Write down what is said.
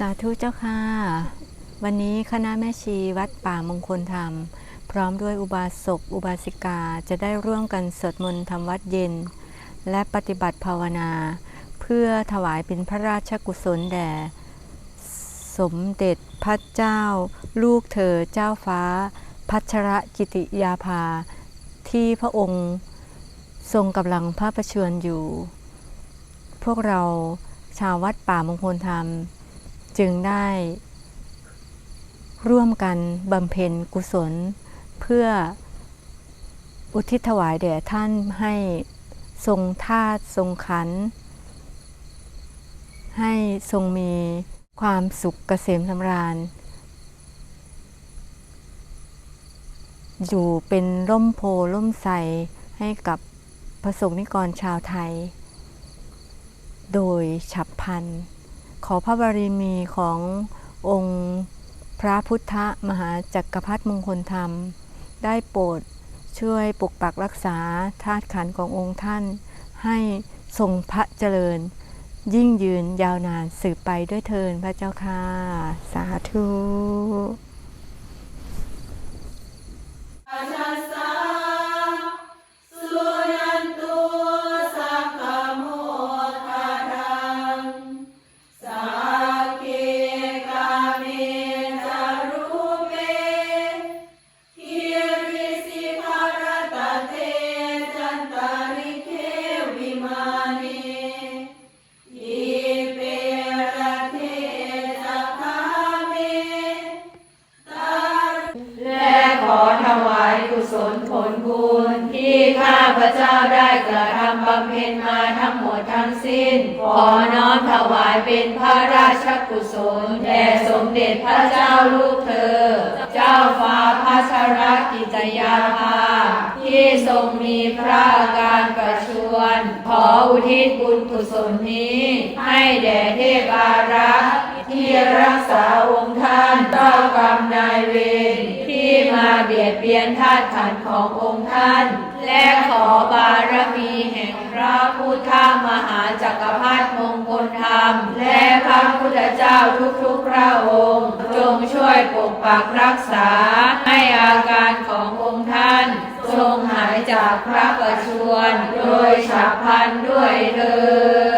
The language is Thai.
สาธุเจ้าค่ะ วันนี้คณะแม่ชีวัดป่ามงคลธรรม พร้อมด้วยอุบาสกอุบาสิกาจะได้ร่วมกันสวดมนต์ทำวัดเย็น และปฏิบัติภาวนา เพื่อถวายเป็นพระราชกุศลแด่ สมเด็จพระเจ้า ลูกเธอเจ้าฟ้า พัชรกิติยาภา ที่พระองค์ทรงกำลังพระประชวรอยู่ พวกเราชาววัดป่ามงคลธรรม จึงได้ร่วมกันบำเพ็ญกุศล เพื่ออุทิศถวายแด่ท่านให้ทรงธาตุทรงขันธ์ให้ทรงมีความสุขเกษมสำราญ อยู่เป็นร่มโพล่มใสให้กับพระสงฆ์นิกรชาวไทย โดยฉับพลัน ขอพระบารมีขององค์พระพุทธมหาจักรพรรดิมงคลธรรม ได้โปรดช่วยปกปักรักษาธาตุขันขององค์ท่าน ให้ทรงพระเจริญ ยิ่งยืนยาวนานสืบไปด้วยเทินพระเจ้าค่ะ สาธุ ที่ข้าพระเจ้าได้กระทำบำเพ็ญมาทั้งหมดทั้งสิ้น ขอน้อมถวายเป็นพระราชกุศลแด่สมเด็จพระเจ้าลูกเธอ เจ้าฟ้าพัชรกิจยาภา ที่ทรงมีพระอาการประชวรขออุทิศบุญกุศลนี้ ให้แด่เทพารักษ์ที่รักษาองค์ท่านเจ้ากรรมนายเวร มาเบียดเบียนธาตุขันธ์ขององค์ท่าน และขอบารมีแห่งพระพุทธมหาจักรพรรดิมงคลธรรม และพระพุทธเจ้าทุกๆพระองค์ จงช่วยปกปักรักษา ให้อาการขององค์ท่าน ทรงหายจากพระประชวร โดยฉับพลันด้วยเถิด